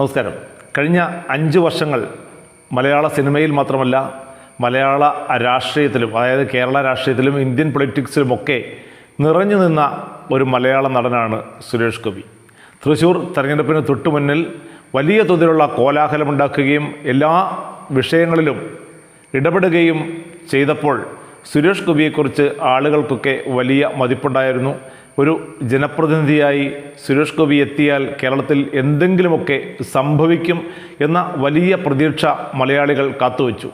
നമസ്കാരം. കഴിഞ്ഞ അഞ്ച് വർഷങ്ങൾ മലയാള സിനിമയിൽ മാത്രമല്ല മലയാള രാഷ്ട്രീയത്തിലും അതായത് കേരള രാഷ്ട്രീയത്തിലും ഇന്ത്യൻ പൊളിറ്റിക്സിലുമൊക്കെ നിറഞ്ഞു നിന്ന ഒരു മലയാള നടനാണ് സുരേഷ് ഗോപി. തൃശ്ശൂർ തെരഞ്ഞെടുപ്പിന് തൊട്ടുമുന്നിൽ വലിയ തോതിലുള്ള കോലാഹലമുണ്ടാക്കുകയും എല്ലാ വിഷയങ്ങളിലും ഇടപെടുകയും ചെയ്തപ്പോൾ സുരേഷ് ഗോപിയെക്കുറിച്ച് ആളുകൾക്കൊക്കെ വലിയ മതിപ്പുണ്ടായിരുന്നു. ഒരു ജനപ്രതിനിധിയായി സുരേഷ് ഗോപി എത്തിയാൽ കേരളത്തിൽ എന്തെങ്കിലുമൊക്കെ സംഭവിക്കും എന്ന വലിയ പ്രതീക്ഷ മലയാളികൾ കാത്തുവച്ചു.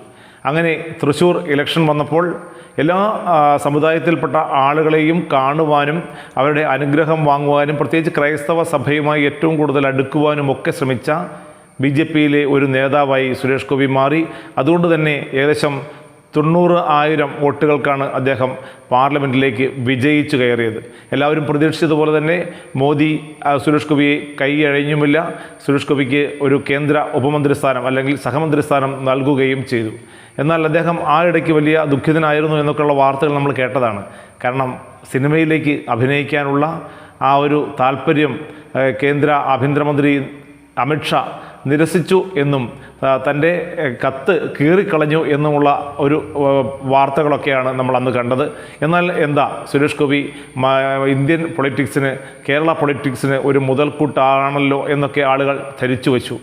അങ്ങനെ തൃശ്ശൂർ ഇലക്ഷൻ വന്നപ്പോൾ എല്ലാ സമുദായത്തിൽപ്പെട്ട ആളുകളെയും കാണുവാനും അവരുടെ അനുഗ്രഹം വാങ്ങുവാനും പ്രത്യേകിച്ച് ക്രൈസ്തവ സഭയുമായി ഏറ്റവും കൂടുതൽ അടുക്കുവാനും ഒക്കെ ശ്രമിച്ച ബി ജെ പിയിലെ ഒരു നേതാവായി സുരേഷ് ഗോപി മാറി. അതുകൊണ്ട് തന്നെ ഏകദേശം തൊണ്ണൂറ് ആയിരം വോട്ടുകൾക്കാണ് അദ്ദേഹം പാർലമെന്റിലേക്ക് വിജയിച്ചു കയറിയത്. എല്ലാവരും പ്രതീക്ഷിച്ചതുപോലെ തന്നെ മോദി സുരേഷ് ഗോപിയെ കൈയഴഞ്ഞുമില്ല സുരേഷ് ഗോപിക്ക് ഒരു കേന്ദ്ര ഉപമന്ത്രിസ്ഥാനം അല്ലെങ്കിൽ സഹമന്ത്രിസ്ഥാനം നൽകുകയും ചെയ്തു. എന്നാൽ അദ്ദേഹം ആ ഇടയ്ക്ക് വലിയ ദുഃഖിതനായിരുന്നു എന്നൊക്കെയുള്ള വാർത്തകൾ നമ്മൾ കേട്ടതാണ്. കാരണം സിനിമയിലേക്ക് അഭിനയിക്കാനുള്ള ആ ഒരു താല്പര്യം കേന്ദ്ര ആഭ്യന്തരമന്ത്രി അമിത്ഷാ നിരസിച്ചു എന്നും തന്റെ കത്ത് കീറിക്കളഞ്ഞു എന്നുമുള്ള ഒരു വാർത്തകളൊക്കെയാണ് നമ്മൾ അന്ന് കണ്ടത്. എന്നാൽ എന്താ സുരേഷ് ഗോപി ഇന്ത്യൻ പൊളിറ്റിക്സിന് കേരള പൊളിറ്റിക്സിന് ഒരു മുതൽക്കൂട്ടാണല്ലോ എന്നൊക്കെ ആളുകൾ ധരിച്ചു വച്ചു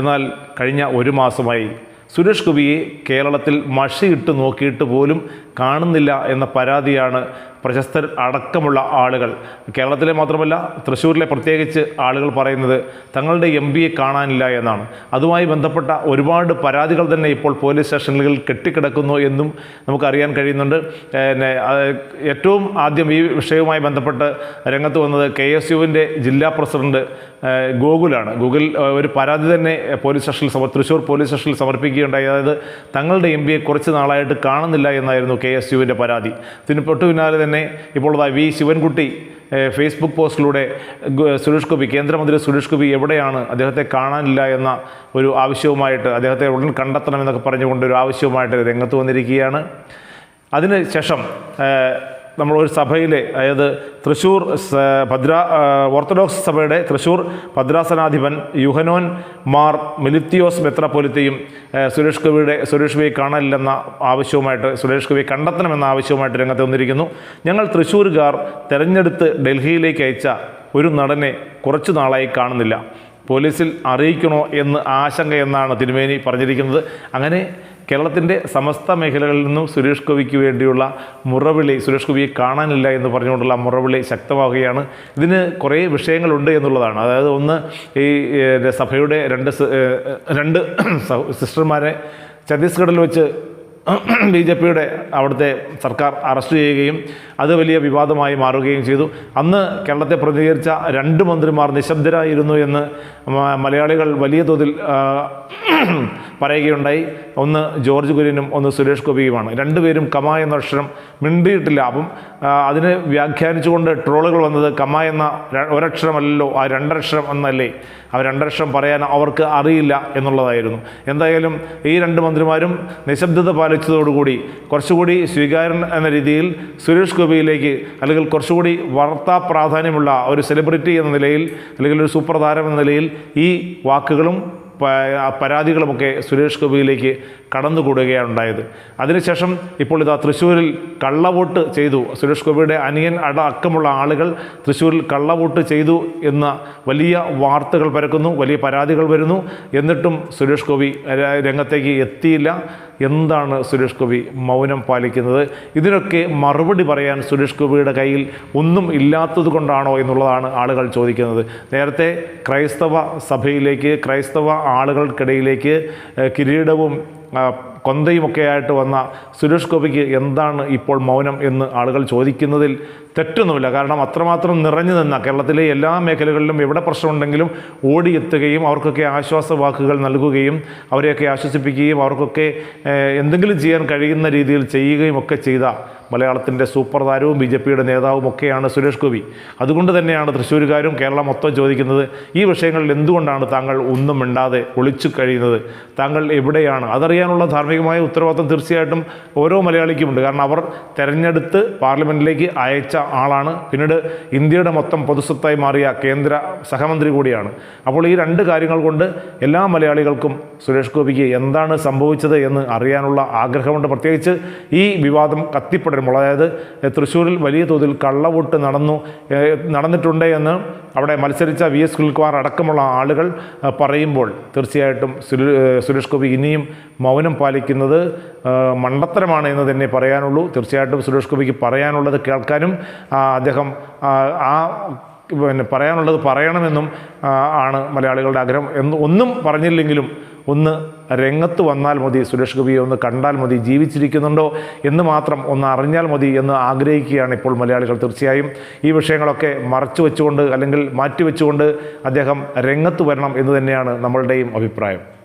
എന്നാൽ കഴിഞ്ഞ ഒരു മാസമായി സുരേഷ് ഗോപിയെ കേരളത്തിൽ മഷിയിട്ട് നോക്കിയിട്ട് പോലും കാണുന്നില്ല എന്ന പരാതിയാണ് പ്രശസ്തർ അടക്കമുള്ള ആളുകൾ. കേരളത്തിലെ മാത്രമല്ല തൃശ്ശൂരിലെ പ്രത്യേകിച്ച് ആളുകൾ പറയുന്നത് തങ്ങളുടെ എം പിയെ കാണാനില്ല എന്നാണ്. അതുമായി ബന്ധപ്പെട്ട ഒരുപാട് പരാതികൾ തന്നെ ഇപ്പോൾ പോലീസ് സ്റ്റേഷനുകളിൽ കെട്ടിക്കിടക്കുന്നു എന്നും നമുക്കറിയാൻ കഴിയുന്നുണ്ട്. പിന്നെ ഏറ്റവും ആദ്യം ഈ വിഷയവുമായി ബന്ധപ്പെട്ട് രംഗത്ത് വന്നത് കെ എസ് യുവിന്റെ ജില്ലാ പ്രസിഡന്റ് ഗോകുലാണ്. ഗൂഗിൾ ഒരു പരാതി തന്നെ പോലീസ് സ്റ്റേഷനിൽ തൃശ്ശൂർ പോലീസ് സ്റ്റേഷനിൽ സമർപ്പിക്കുകയുണ്ടായി അതായത് തങ്ങളുടെ എം പിയെ കുറച്ച് നാളായിട്ട് കാണുന്നില്ല എന്നായിരുന്നു കെ എസ് യുവിന്റെ പരാതി. ഇതിന് തൊട്ടു പിന്നാലെ തന്നെ ഇപ്പോൾ വി ശിവൻകുട്ടി ഫേസ്ബുക്ക് പോസ്റ്റിലൂടെ സുരേഷ് ഗോപി കേന്ദ്രമന്ത്രി സുരേഷ് ഗോപി എവിടെയാണ് അദ്ദേഹത്തെ കാണാനില്ല എന്ന ഒരു ആവശ്യവുമായിട്ട് അദ്ദേഹത്തെ ഉടൻ കണ്ടെത്തണമെന്നൊക്കെ പറഞ്ഞുകൊണ്ട് ഒരു ആവശ്യവുമായിട്ട് രംഗത്ത് വന്നിരിക്കുകയാണ്. അതിന് ശേഷം ഒരു സഭയിലെ അതായത് തൃശ്ശൂർ ഭദ്ര ഓർത്തഡോക്സ് സഭയുടെ തൃശ്ശൂർ ഭദ്രാസനാധിപൻ യുഹനോൻ മാർ മിലിത്തിയോസ് മെത്രപ്പോലിത്തെയും സുരേഷ് ഗോപിയുടെ സുരേഷ് കവി കാണലില്ലെന്ന ആവശ്യവുമായിട്ട് സുരേഷ് കവി കണ്ടെത്തണമെന്ന ആവശ്യവുമായിട്ട് രംഗത്ത് വന്നിരിക്കുന്നു. ഞങ്ങൾ തൃശ്ശൂരുകാർ തെരഞ്ഞെടുത്ത് ഡൽഹിയിലേക്ക് അയച്ച ഒരു നടനെ കുറച്ചു നാളായി കാണുന്നില്ല. പോലീസിൽ അറിയിക്കണോ എന്ന് ആശങ്ക എന്നാണ് തിരുമേനി പറഞ്ഞിരിക്കുന്നത്. അങ്ങനെ കേരളത്തിന്റെ സമസ്ത മേഖലകളിൽ നിന്നും സുരേഷ് ഗോപിക്ക് വേണ്ടിയുള്ള മുറവിളി സുരേഷ് ഗോപിയെ കാണാനില്ല എന്ന് പറഞ്ഞുകൊണ്ടുള്ള മുറവിളി ശക്തമാവുകയാണ്. ഇതിന് കുറേ വിഷയങ്ങളുണ്ട് എന്നുള്ളതാണ്. അതായത് ഒന്ന് ഈ സഭയുടെ രണ്ട് രണ്ട് സിസ്റ്റർമാരെ ഛത്തീസ്ഗഡിൽ വെച്ച് ബി ജെ പിയുടെ അവിടുത്തെ സർക്കാർ അറസ്റ്റ് ചെയ്യുകയും അത് വലിയ വിവാദമായി മാറുകയും ചെയ്തു. അന്ന് കേരളത്തെ പ്രതികരിച്ച രണ്ട് മന്ത്രിമാർ നിശബ്ദരായിരുന്നു എന്ന് മലയാളികൾ വലിയ തോതിൽ പറയുകയുണ്ടായി. ഒന്ന് ജോർജ് കുര്യനും ഒന്ന് സുരേഷ് ഗോപിയുമാണ്. രണ്ടുപേരും കമ എന്ന അക്ഷരം മിണ്ടിയിട്ടില്ല. അപ്പം അതിനെ വ്യാഖ്യാനിച്ചുകൊണ്ട് ട്രോളുകൾ വന്നത് കമ എന്ന ഒരക്ഷരമല്ലല്ലോ ആ രണ്ടക്ഷരം എന്നല്ലേ? ആ രണ്ടക്ഷരം പറയാൻ അവർക്ക് അറിയില്ല എന്നുള്ളതായിരുന്നു. എന്തായാലും ഈ രണ്ട് മന്ത്രിമാരും നിശബ്ദത പാലിച്ചതോടുകൂടി കുറച്ചുകൂടി സ്വീകാരൻ എന്ന രീതിയിൽ സുരേഷ് ഗോപിയിലേക്ക് അല്ലെങ്കിൽ കുറച്ചുകൂടി വാർത്താ പ്രാധാന്യമുള്ള ഒരു സെലിബ്രിറ്റി എന്ന നിലയിൽ അല്ലെങ്കിൽ ഒരു സൂപ്പർ താരം എന്ന നിലയിൽ ഈ വാക്കുകളും പരാതികളുമൊക്കെ സുരേഷ് ഗോപിയിലേക്ക് കടന്നുകൂടുകയാണ് ഉണ്ടായത്. അതിനുശേഷം ഇപ്പോൾ ഇതാ തൃശ്ശൂരിൽ കള്ളവോട്ട് ചെയ്തു. സുരേഷ് ഗോപിയുടെ അനിയൻ അട അക്കമുള്ള ആളുകൾ തൃശ്ശൂരിൽ കള്ളവോട്ട് ചെയ്തു എന്ന വലിയ വാർത്തകൾ പരക്കുന്നു വലിയ പരാതികൾ വരുന്നു. എന്നിട്ടും സുരേഷ് ഗോപി രംഗത്തേക്ക് എത്തിയില്ല. എന്താണ് സുരേഷ് ഗോപി മൗനം പാലിക്കുന്നത്? ഇതിനൊക്കെ മറുപടി പറയാൻ സുരേഷ് ഗോപിയുടെ കയ്യിൽ ഒന്നും ഇല്ലാത്തത് കൊണ്ടാണോ എന്നുള്ളതാണ് ആളുകൾ ചോദിക്കുന്നത്. നേരത്തെ ക്രൈസ്തവ സഭയിലേക്ക് ക്രൈസ്തവ ആളുകൾക്കിടയിലേക്ക് കിരീടവും ആ, കൊന്തയുമൊക്കെ ആയിട്ട് വന്ന സുരേഷ് ഗോപിക്ക് എന്താണ് ഇപ്പോൾ മൗനം എന്ന് ആളുകൾ ചോദിക്കുന്നതിൽ തെറ്റൊന്നുമില്ല. കാരണം അത്രമാത്രം നിറഞ്ഞു നിന്ന കേരളത്തിലെ എല്ലാ മേഖലകളിലും എവിടെ പ്രശ്നമുണ്ടെങ്കിലും ഓടിയെത്തുകയും അവർക്കൊക്കെ ആശ്വാസ വാക്കുകൾ നൽകുകയും അവരെയൊക്കെ ആശ്വസിപ്പിക്കുകയും അവർക്കൊക്കെ എന്തെങ്കിലും ചെയ്യാൻ കഴിയുന്ന രീതിയിൽ ചെയ്യുകയും ഒക്കെ ചെയ്ത മലയാളത്തിന്റെ സൂപ്പർ താരവും ബി ജെ പിയുടെ നേതാവും ഒക്കെയാണ് സുരേഷ് ഗോപി. അതുകൊണ്ട് തന്നെയാണ് തൃശ്ശൂരുകാരും കേരളം മൊത്തം ചോദിക്കുന്നത് ഈ വിഷയങ്ങളിൽ എന്തുകൊണ്ടാണ് താങ്കൾ ഒന്നും മിണ്ടാതെ ഒളിച്ചു കഴിയുന്നത്? താങ്കൾ എവിടെയാണ്? അതറിയാനുള്ള ധാർമ്മികമായ ഉത്തരവാദിത്വം തീർച്ചയായിട്ടും ഓരോ മലയാളിക്കുമുണ്ട്. കാരണം അവർ തെരഞ്ഞെടുത്ത് പാർലമെന്റിലേക്ക് അയച്ച ആളാണ്. പിന്നീട് ഇന്ത്യയുടെ മൊത്തം പൊതുസ്വത്തായി മാറിയ കേന്ദ്ര സഹമന്ത്രി കൂടിയാണ്. അപ്പോൾ ഈ രണ്ട് കാര്യങ്ങൾ കൊണ്ട് എല്ലാ മലയാളികൾക്കും സുരേഷ് ഗോപിക്ക് എന്താണ് സംഭവിച്ചത് എന്ന് അറിയാനുള്ള ആഗ്രഹമുണ്ട്. പ്രത്യേകിച്ച് ഈ വിവാദം കത്തിപ്പടരുമ്പോൾ അതായത് തൃശ്ശൂരിൽ വലിയ തോതിൽ കള്ളവോട്ട് നടന്നു നടന്നിട്ടുണ്ട് എന്ന് അവിടെ മത്സരിച്ച വി എസ് സുനിൽകുമാർ അടക്കമുള്ള ആളുകൾ പറയുമ്പോൾ തീർച്ചയായിട്ടും സുരേ- സുരേഷ് ഗോപി ഇനിയും മൗനം പാലിക്കുന്നത് മണ്ടത്തരമാണ് എന്ന് തന്നെ പറയാനുള്ളൂ. തീർച്ചയായിട്ടും സുരേഷ് ഗോപിക്ക് പറയാനുള്ളത് കേൾക്കാനും അദ്ദേഹം ആ പിന്നെ പറയാനുള്ളത് പറയണമെന്നും ആണ് മലയാളികളുടെ ആഗ്രഹം. എന്ന് ഒന്നും പറഞ്ഞില്ലെങ്കിലും ഒന്ന് രംഗത്ത് വന്നാൽ മതി സുരേഷ് ഗോപിയെ ഒന്ന് കണ്ടാൽ മതി ജീവിച്ചിരിക്കുന്നുണ്ടോ എന്ന് മാത്രം ഒന്ന് അറിഞ്ഞാൽ മതി എന്ന് ആഗ്രഹിക്കുകയാണ് ഇപ്പോൾ മലയാളികൾ തീർച്ചയായും. ഈ വിഷയങ്ങളൊക്കെ മറച്ചു വെച്ചുകൊണ്ട് അല്ലെങ്കിൽ മാറ്റിവെച്ചുകൊണ്ട് അദ്ദേഹം രംഗത്ത് വരണം എന്ന് തന്നെയാണ് നമ്മളുടെയും അഭിപ്രായം.